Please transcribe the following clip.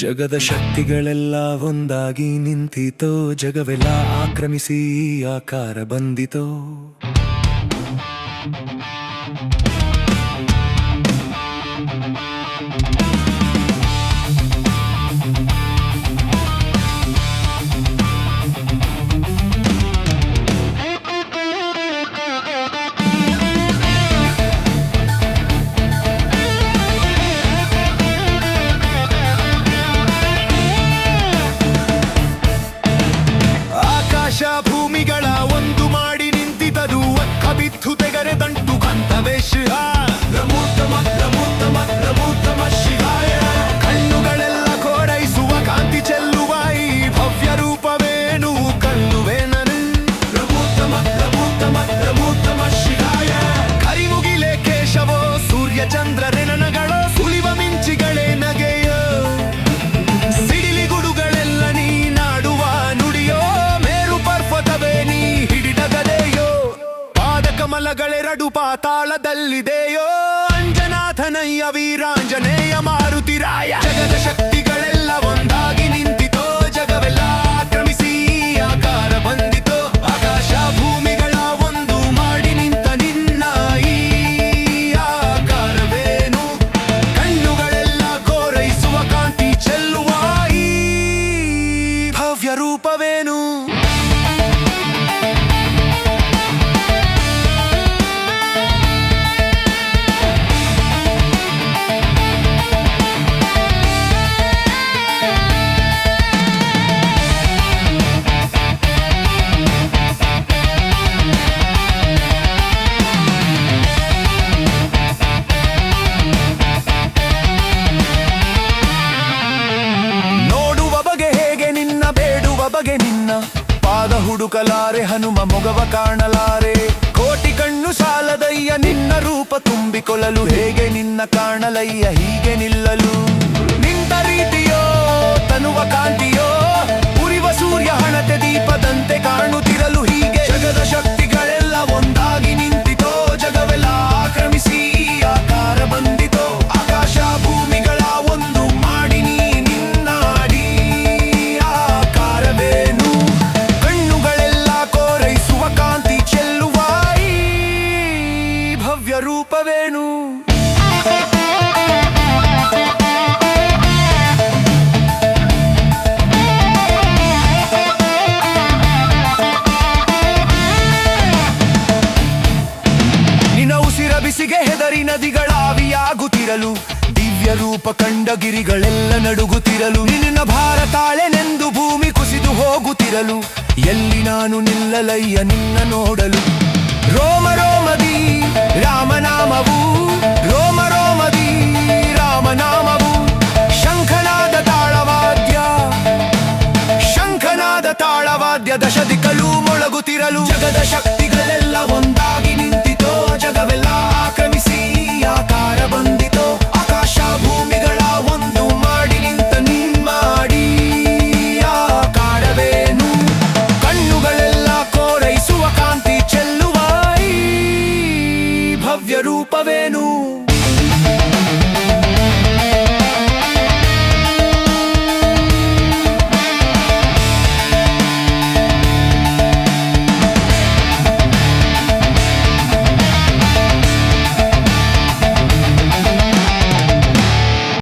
ಜಗದ ಶಕ್ತಿಗಳೆಲ್ಲ ಒಂದಾಗಿ ನಿಂತಿತೋ ಜಗವೆಲ್ಲ ಆಕ್ರಮಿಸಿ ಆಕಾರ ಬಂದಿತೋ. ಕಮಲಗಳೆರಡು ಪಾತಾಳದಲ್ಲಿದೆಯೋ? ಅಂಜನಾಥನಯ್ಯ ವೀರಾಂಜನೇಯ ಮಾರುತಿರಾಯ ಜಗದ ಶಕ್ತಿಗಳೆಲ್ಲ ಬಗೆ ನಿನ್ನ ಪಾದ ಹುಡುಕಲಾರೆ, ಹನುಮ ಮೊಗವ ಕಾಣಲಾರೆ. ಕೋಟಿ ಕಣ್ಣು ಸಾಲದಯ್ಯ, ನಿನ್ನ ರೂಪ ತುಂಬಿಕೊಳ್ಳಲು ಹೇಗೆ ನಿನ್ನ ಕಾಣಲಯ್ಯ, ಹೀಗೆ ನಿಲ್ಲಲು. ರೂಪವೇನು ನಿನ್ನ ಉಸಿರ ಬಿಸಿಗೆ ಹೆದರಿ ನದಿಗಳ ಆವಿಯಾಗುತ್ತಿರಲು, ದಿವ್ಯ ರೂಪ ಕಂಡ ಗಿರಿಗಳೆಲ್ಲ ನಡುಗುತ್ತಿರಲು, ನಿನ್ನ ಭಾರತಾಳೆನೆಂದು ಭೂಮಿ ಕುಸಿದು ಹೋಗುತ್ತಿರಲು, ಎಲ್ಲಿ ನಾನು ನಿಲ್ಲಲಯ್ಯ ನಿನ್ನ ನೋಡಲು? ರೋಮ ರೋಮದಿ